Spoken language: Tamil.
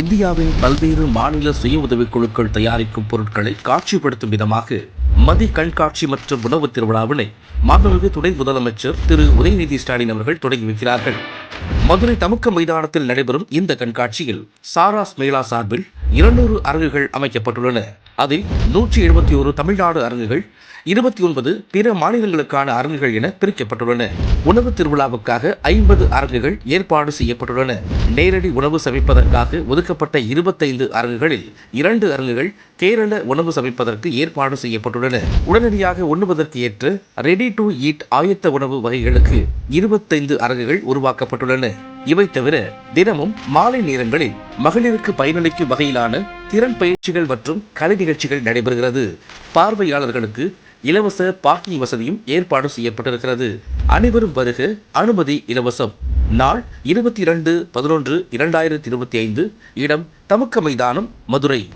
இந்தியாவின் பல்வேறு மாநில சுய உதவிக் குழுக்கள் தயாரிக்கும் பொருட்களை காட்சிப்படுத்தும் விதமாக மதி கண்காட்சி மற்றும் உணவு திருவிழாவினை மாண்புமிகு துணை முதலமைச்சர் திரு உதயநிதி ஸ்டாலின் அவர்கள் தொடங்கி வைக்கிறார்கள். மதுரை தமுக்க மைதானத்தில் நடைபெறும் இந்த கண்காட்சியில் சாராஸ் மேளா சார்பில் இருநூறு அரங்குகள் அமைக்கப்பட்டுள்ளன. அதில் நூற்றி எழுபத்தி ஒரு தமிழ்நாடு அரங்குகள் இருபத்தி ஒன்பது பிற மாநிலங்களுக்கான அரங்குகள் என பிரிக்கப்பட்டுள்ளன. உணவு திருவிழாவுக்காக ஐம்பது அரங்குகள் ஏற்பாடு செய்யப்பட்டுள்ளன. நேரடி உணவு சமைப்பதற்காக ஒதுக்கப்பட்ட இருபத்தைந்து அரங்குகளில் இரண்டு அரங்குகள் கேரள உணவு சமைப்பதற்கு ஏற்பாடு செய்யப்பட்டுள்ளன. உடனடியாக உண்ணுவதற்கு ஏற்ற ரெடி டு ஈட் ஆயத்த உணவு வகைகளுக்கு இருபத்தைந்து அரங்குகள் உருவாக்கப்பட்டுள்ளன. இவை தவிர தினமும் மாலை நேரங்களில் மகளிருக்கு பயனளிக்கும் வகையிலான திறன் பயிற்சிகள் மற்றும் கலை நிகழ்ச்சிகள் நடைபெறுகிறது. பார்வையாளர்களுக்கு இலவச பார்க்கிங் வசதியும் ஏற்பாடு செய்யப்பட்டிருக்கிறது. அனைவரும் வருக அனுமதி இலவசம். நாள் இருபத்தி இரண்டு பதினொன்று இரண்டாயிரத்தி இருபத்தி ஐந்து. இடம் தமுக்க மைதானம் மதுரை.